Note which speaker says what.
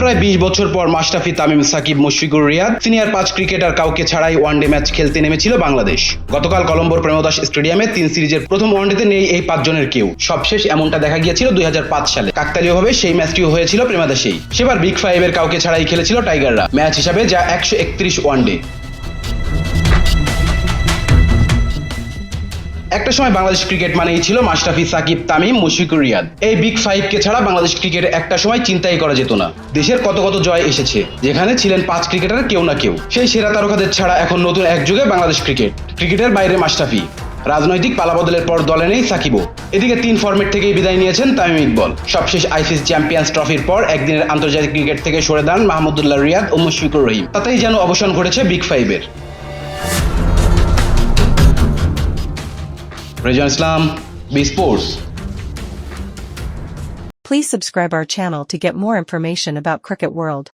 Speaker 1: প্রায় বিশ বছর পর মাশরাফি তামিম সাকিব মুশফিকুর রিয়াদ সিনিয়র পাঁচ ক্রিকেটার কাউকে ছাড়াই ওয়ানডে ম্যাচ খেলতে নেমেছিল বাংলাদেশ। গতকাল কলম্বোর প্রেমদাস স্টেডিয়ামে তিন সিরিজের প্রথম ওয়ানডেতে নেই এই পাঁচজনের কেউ। সবশেষ এমনটা দেখা গিয়েছিল দুই হাজার পাঁচ সালে। কাকতালীয়ভাবে সেই ম্যাচটিও হয়েছিল প্রেমাদাসেই। সেবার বিগ ফাইভের কাউকে ছাড়াই খেলেছিল টাইগাররা। ম্যাচ হিসাবে যা একশো একত্রিশ ওয়ানডে। একটা সময় বাংলাদেশ ক্রিকেট মানেই ছিল মাশরাফি সাকিব, তামিম, মুশফিকুর, রিয়াদ। এই বিগ ফাইভকে ছাড়া বাংলাদেশ ক্রিকেট একটা সময় চিন্তাই করা যেত না। দেশের কত কত জয় এসেছে, যেখানে ছিলেন পাঁচ ক্রিকেটার কেউ না কেউ। সেই সেরা তারকাদের ছাড়া এখন নতুন এক যুগে বাংলাদেশ ক্রিকেট। ক্রিকেটের বাইরে মাশরাফি রাজনৈতিক পালাবদলের পর দলে নেই সাকিবও। এদিকে তিন ফরম্যাট থেকেই বিদায় নিয়েছেন তামিম ইকবল। সবশেষ আইসিসি চ্যাম্পিয়ন্স ট্রফির পর একদিনের আন্তর্জাতিক ক্রিকেট থেকে সরে দাঁড়ান মাহমুদুল্লাহ, রিয়াদ ও মুশফিকুর রহিম। তাতেই যেন অবসান ঘটেছে বিগ ফাইভের Rajan Islam, B Sports.
Speaker 2: Please subscribe our channel to get more information about Cricket World.